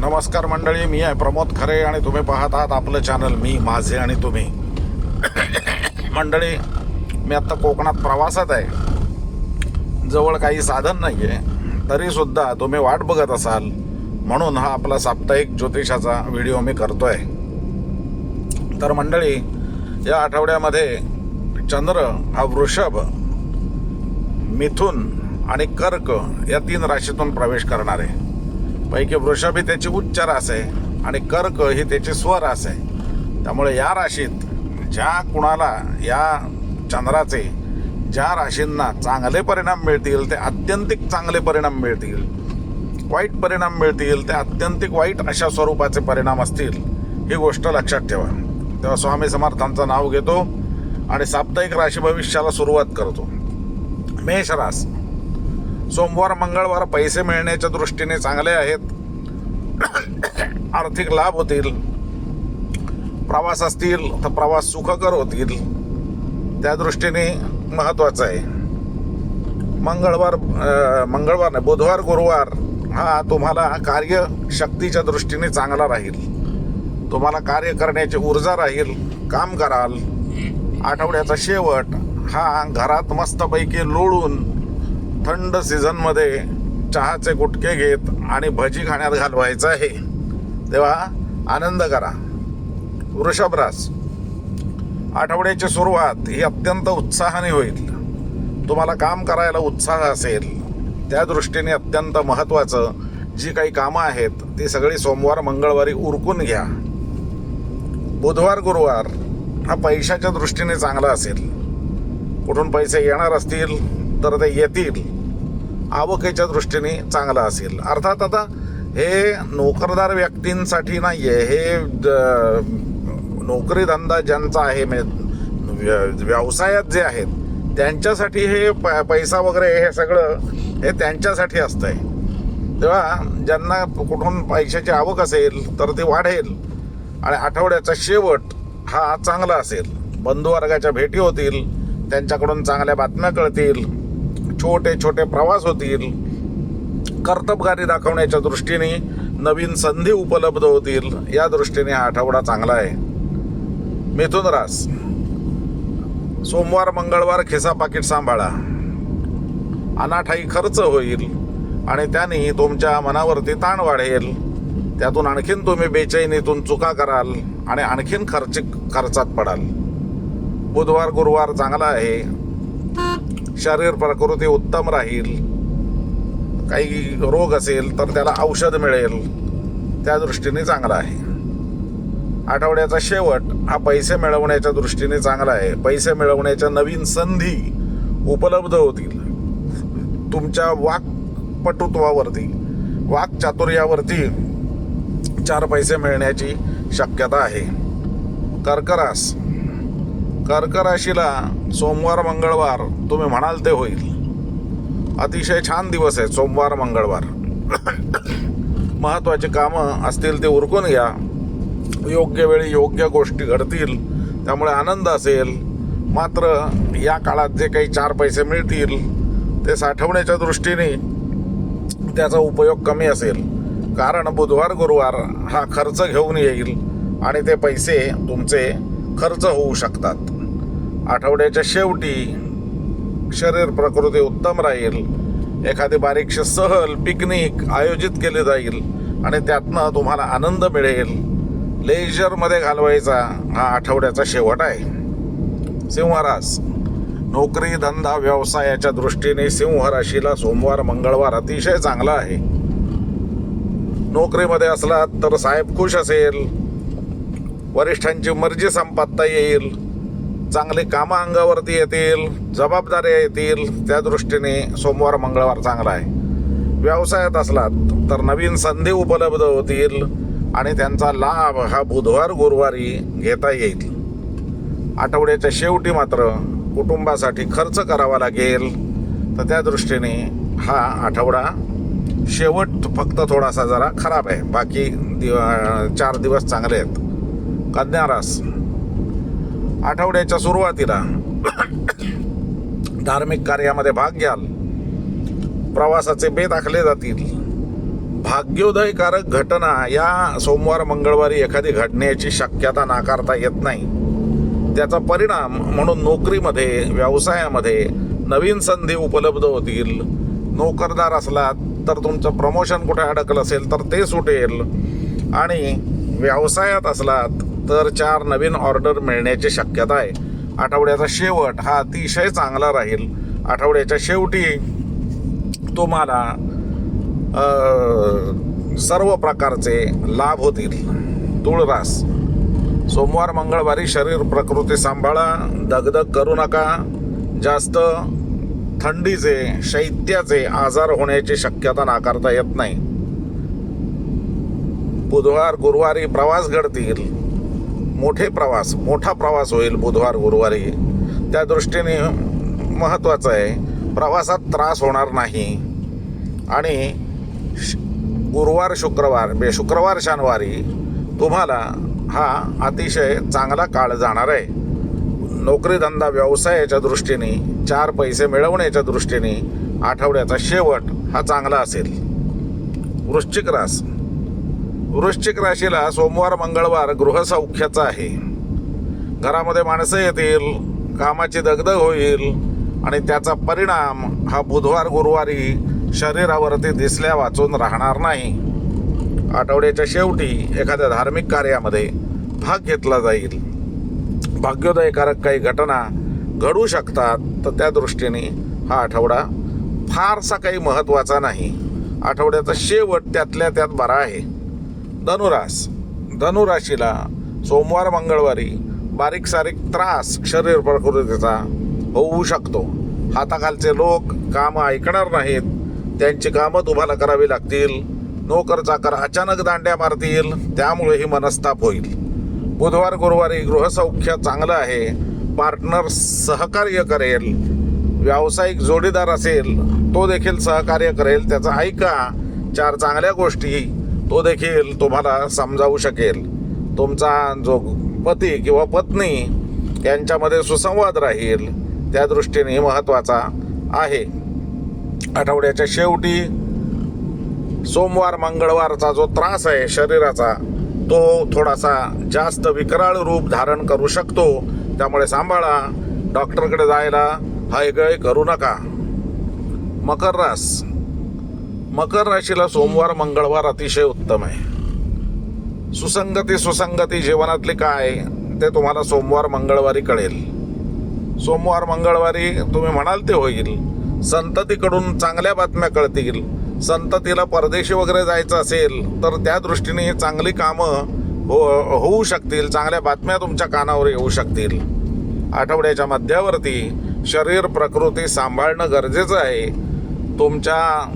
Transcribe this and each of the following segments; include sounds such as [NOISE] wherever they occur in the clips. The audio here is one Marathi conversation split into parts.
नमस्कार मंडळी मी आहे प्रमोद खरे आणि तुम्ही पाहत आहात आपलं चॅनल मी माझे आणि तुम्ही. [COUGHS] मंडळी मी आत्ता कोकणात प्रवासात आहे. जवळ काही साधन नाही आहे तरीसुद्धा तुम्ही वाट बघत असाल. म्हणून हा आपला साप्ताहिक ज्योतिषाचा व्हिडिओ मी करतो आहे तर मंडळी या आठवड्यामध्ये चंद्र हा वृषभ मिथुन आणि कर्क या तीन राशीतून प्रवेश करणार. आहे पैकी वृषभ हे त्याची उच्च रास आहे आणि कर्क हे त्याची स्वरास आहे. त्यामुळे या राशीत ज्या कुणाला या चंद्राचे ज्या राशींना चांगले परिणाम मिळतील ते अत्यंतिक चांगले परिणाम मिळतील वाईट परिणाम मिळतील ते अत्यंतिक वाईट अशा स्वरूपाचे परिणाम असतील ही गोष्ट लक्षात ठेवा. तेव्हा स्वामी समर्थांचं नाव घेतो आणि साप्ताहिक राशी भविष्याला सुरुवात करतो. मेष रास. सोमवार मंगळवार पैसे मिळण्याच्या दृष्टीने चांगले आहेत. आर्थिक लाभ होतील. प्रवास असतील तर प्रवास सुखकर होतील. त्या दृष्टीने महत्त्वाचं आहे. मंगळवार मंगळवार नाही बुधवार गुरुवार हा तुम्हाला कार्यशक्तीच्या दृष्टीने चांगला राहील. तुम्हाला कार्य करण्याची ऊर्जा राहील काम कराल. आठवड्याचा शेवट हा घरात मस्तपैकी लोळून थंड सीझनमध्ये चहाचे गुटके घेत आणि भजी खाण्यात घालवायचं आहे. तेव्हा आनंद करा. वृषभरास आठवड्याची सुरुवात ही अत्यंत उत्साहाने होईल. तुम्हाला काम करायला उत्साह असेल. त्या दृष्टीने अत्यंत महत्त्वाचं जी काही कामं आहेत ती सगळी सोमवार मंगळवारी उरकून घ्या. बुधवार गुरुवार हा पैशाच्या दृष्टीने चांगला असेल. कुठून पैसे येणार असतील? तर ते येतील. आवकेच्या दृष्टीने चांगला असेल. अर्थात आता हे नोकरदार व्यक्तींसाठी नाही आहे हे ज- नोकरी धंदा ज्यांचा आहे म्हणजे व्यवसायात जे आहेत त्यांच्यासाठी हे प- पैसा वगैरे हे सगळं हे त्यांच्यासाठी असतं आहे तेव्हा ज्यांना कुठून पैशाची आवक असेल तर ती वाढेल. आणि आठवड्याचा शेवट हा चांगला असेल. बंधुवर्गाच्या भेटी होतील त्यांच्याकडून चांगल्या बातम्या कळतील. छोटे छोटे प्रवास होतील. कर्तबगारी दाखवण्याच्या दृष्टीने नवीन संधी उपलब्ध होतील. या दृष्टीने हा आठवडा चांगला आहे. मिथुन रास सोमवार मंगळवार खिसा पाकिट सांभाळा. अनाठाई खर्च होईल आणि त्याने तुमच्या मनावरती ताण वाढेल. त्यातून आणखीन तुम्ही बेचैनीतून चुका कराल आणि आणखीन खर्च खर्चात पडाल. बुधवार गुरुवार चांगला आहे. शरीर प्रकृती उत्तम राहील. काही रोग असेल तर त्याला औषध मिळेल. त्या दृष्टीने चांगला आहे. आठवड्याचा शेवट हा पैसे मिळवण्याच्या दृष्टीने चांगला आहे. पैसे मिळवण्याच्या नवीन संधी उपलब्ध होतील. तुमच्या वाक्पटुत्वावरती वाक्चातुर्यावरती चार पैसे मिळण्याची शक्यता आहे. कर्करास कर्कराशीला सोमवार मंगळवार तुम्ही म्हणाल ते होईल. अतिशय छान दिवस आहे सोमवार मंगळवार. महत्त्वाचे कामं असतील ते उरकून घ्या. योग्य वेळी योग्य गोष्टी घडतील त्यामुळे आनंद असेल. मात्र या काळात जे काही चार पैसे मिळतील ते साठवण्याच्या दृष्टीने त्याचा उपयोग कमी असेल. कारण बुधवार गुरुवार हा खर्च घेऊन येईल आणि ते पैसे तुमचे खर्च होऊ शकतात. आठवड्याच्या शेवटी शरीर प्रकृती उत्तम राहील. एखादी बारीकशी सहल पिकनिक आयोजित केली जाईल आणि त्यातनं तुम्हाला आनंद मिळेल. लेजरमध्ये घालवायचा हा आठवड्याचा शेवट आहे. सिंहरास नोकरी धंदा व्यवसायाच्या दृष्टीने सिंह राशीला सोमवार मंगळवार अतिशय चांगला आहे. नोकरीमध्ये असलात तर साहेब खुश असेल. वरिष्ठांची मर्जी संपादता येईल. चांगले कामं अंगावरती येतील जबाबदाऱ्या येतील त्या दृष्टीने सोमवार मंगळवार चांगला आहे. व्यवसायात असलात तर नवीन संधी उपलब्ध होतील आणि त्यांचा लाभ हा बुधवार गुरुवारी घेता येईल. आठवड्याच्या शेवटी मात्र कुटुंबासाठी खर्च करावा लागेल तर त्या दृष्टीने हा आठवडा शेवट फक्त थोडासा जरा खराब आहे. बाकी दिव चार दिवस चांगले आहेत. कन्यारास आठवड्याच्या सुरुवातीला धार्मिक कार्यामध्ये भाग घ्याल. प्रवासाचे बेत आखले जातील. भाग्योदयकारक घटना या सोमवार मंगळवारी एखादी घडण्याची शक्यता नाकारता येत नाही. त्याचा परिणाम म्हणून नोकरीमध्ये व्यवसायामध्ये नवीन संधी उपलब्ध होतील. नोकरदार असलात तर तुमचं प्रमोशन कुठे अडकलं असेल तर ते सुटेल. आणि व्यवसायात असलात तर चार नवीन ऑर्डर मिळण्याची शक्यता आहे. आठवड्याचा शेवट हा अतिशय चांगला राहील. आठवड्याच्या शेवटी तुम्हाला सर्व प्रकारचे लाभ होतील. तुळरास सोमवार मंगळवारी शरीर प्रकृती सांभाळा. दगदग करू नका. जास्त थंडीचे शैत्याचे आजार होण्याची शक्यता नाकारता येत नाही. बुधवार गुरुवारी प्रवास घडतील. मोठे प्रवास मोठा प्रवास होईल बुधवार गुरुवारी. त्या दृष्टीने महत्त्वाचं आहे. प्रवासात त्रास होणार नाही. आणि श- गुरुवार शुक्रवार म्हणजे शुक्रवार शनिवारी तुम्हाला हा अतिशय चांगला काळ जाणार आहे. नोकरीधंदा व्यवसायाच्या दृष्टीने चार पैसे मिळवण्याच्या दृष्टीने आठवड्याचा शेवट हा चांगला असेल. वृश्चिक रास. वृश्चिक राशीला सोमवार मंगळवार गृहसौख्याचा आहे. घरामध्ये माणसं येतील कामाची दगदग होईल आणि त्याचा परिणाम हा बुधवार गुरुवारी शरीरावरती दिसल्या वाचून राहणार नाही. आठवड्याच्या शेवटी एखाद्या धार्मिक कार्यामध्ये भाग घेतला जाईल. भाग्योदयकारक काही घटना घडू शकतात तर त्या दृष्टीने हा आठवडा फारसा काही महत्त्वाचा नाही. आठवड्याचा शेवट त्यातल्या त्यात बरा आहे. धनुरास. धनुराशीला सोमवार मंगळवारी बारीक सारीक त्रास शरीर प्रकृतीचा होऊ शकतो. हाताखालचे लोक कामं ऐकणार नाहीत. त्यांची कामं तुम्हाला करावी लागतील. नोकर चाकर अचानक दांड्या मारतील. त्यामुळेही मनस्ताप होईल. बुधवार गुरुवारी गृहसौख्य चांगलं आहे. पार्टनर सहकार्य करेल. व्यावसायिक जोडीदार असेल तो देखील सहकार्य करेल. त्याचा ऐका. चार चांगल्या गोष्टी तो देखील तुम्हाला समजावू शकेल. तुमचा जो पती किंवा पत्नी यांच्यामध्ये सुसंवाद राहील त्या दृष्टीने महत्त्वाचा आहे. आठवड्याच्या शेवटी सोमवार मंगळवारचा जो त्रास आहे शरीराचा तो थोडासा जास्त विकराळ रूप धारण करू शकतो. त्यामुळे सांभाळा. डॉक्टरकडे जायला हयगय करू नका. मकर रास. मकर राशीला सोमवार मंगळवार अतिशय उत्तम आहे. सुसंगती सुसंगती जीवनातली काय ते तुम्हाला सोमवार मंगळवारी कळेल. सोमवार मंगळवारी तुम्ही म्हणाल ते होईल. संततीकडून चांगल्या बातम्या कळतील. संततीला परदेशी वगैरे जायचं असेल तर त्या दृष्टीने चांगली कामं हो होऊ शकतील. चांगल्या बातम्या तुमच्या कानावर येऊ शकतील. आठवड्याच्या मध्यावरती शरीर प्रकृती सांभाळणं गरजेचं आहे. तुमच्या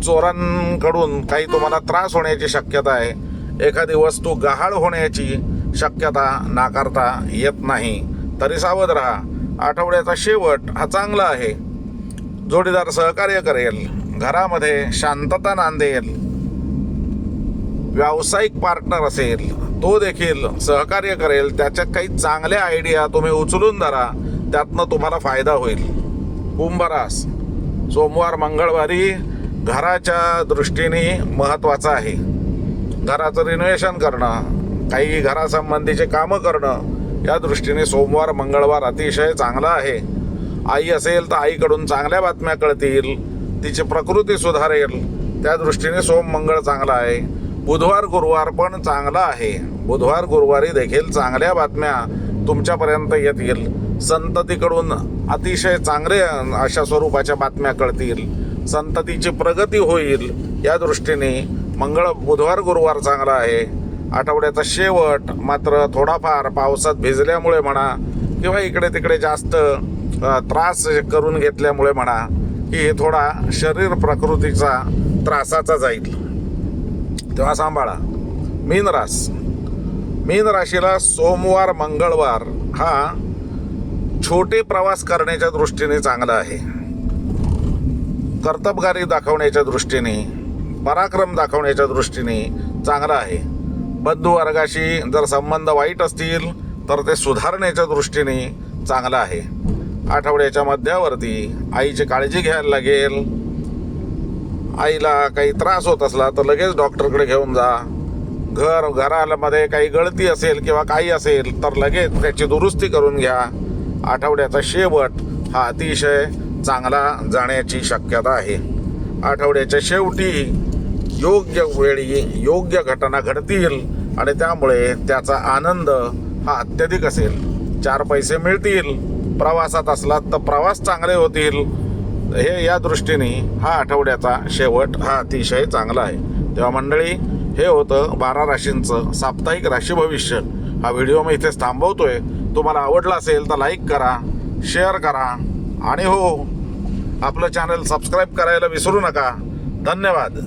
चोरांकडून काही तुम्हाला त्रास होण्याची शक्यता आहे. एखादी वस्तू गहाळ होण्याची शक्यता नाकारता येत नाही. तरी सावध राहा. आठवड्याचा शेवट हा चांगला आहे. जोडीदार सहकार्य करेल. घरामध्ये शांतता नांदेल. व्यावसायिक पार्टनर असेल. तो देखील सहकार्य करेल. त्याच्यात काही चांगल्या आयडिया तुम्ही उचलून धरा. त्यातनं तुम्हाला फायदा होईल. कुंभरास. सोमवार मंगळवारी घराच्या दृष्टीने महत्त्वाचं आहे. घराचं रिनोव्हेशन करणं काही घरासंबंधीचे कामं करणं या दृष्टीने सोमवार मंगळवार अतिशय चांगला आहे. आई असेल तर आईकडून चांगल्या बातम्या कळतील तिची प्रकृती सुधारेल त्या दृष्टीने सोम मंगळ चांगला आहे. बुधवार गुरुवार पण चांगला आहे. बुधवार गुरुवारी देखील चांगल्या बातम्या तुमच्यापर्यंत येतील. संततीकडून अतिशय चांगले अशा स्वरूपाच्या बातम्या कळतील. संततीची प्रगती होईल या दृष्टीने मंगळ बुधवार गुरुवार चांगला आहे. आठवड्याचा शेवट मात्र थोडाफार पावसात भिजल्यामुळे म्हणा किंवा इकडे तिकडे जास्त त्रास करून घेतल्यामुळे म्हणा की हे थोडा शरीर प्रकृतीचा त्रासाचा जाईल. तेव्हा सांभाळा. मीन रास. मीन राशीला सोमवार मंगळवार हा छोटे प्रवास करण्याच्या दृष्टीने चांगला आहे. कर्तबगारी दाखवण्याच्या दृष्टीने पराक्रम दाखवण्याच्या दृष्टीने चांगला आहे. बंधू वर्गाशी जर संबंध वाईट असतील तर ते सुधारण्याच्या दृष्टीने चांगलं आहे. आठवड्याच्या मध्यावरती आईची काळजी घ्यायला लागेल. आईला काही त्रास होत असला तर लगेच डॉक्टरकडे घेऊन जा. घर घरामध्ये काही गळती असेल किंवा काही असेल तर लगेच त्याची दुरुस्ती करून घ्या. आठवड्याचा शेवट हा अतिशय चांगला जाण्याची शक्यता आहे. आठवड्याच्या शेवटी योग्य वेळी योग्य घटना घडतील आणि त्यामुळे त्याचा आनंद हा अत्यधिक असेल. चार पैसे मिळतील प्रवासात असलात तर प्रवास चांगले होतील. हे या दृष्टीने हा आठवड्याचा शेवट हा अतिशय चांगला आहे. तेव्हा मंडळी हे होतं बारा राशींचं साप्ताहिक राशी भविष्य. हा व्हिडिओ मी इथेच थांबवतोय. तुम्हाला आवडला असेल तर लाईक करा शेअर करा. आणि हो आपलं चॅनल सबस्क्राईब करायला विसरू नका. धन्यवाद.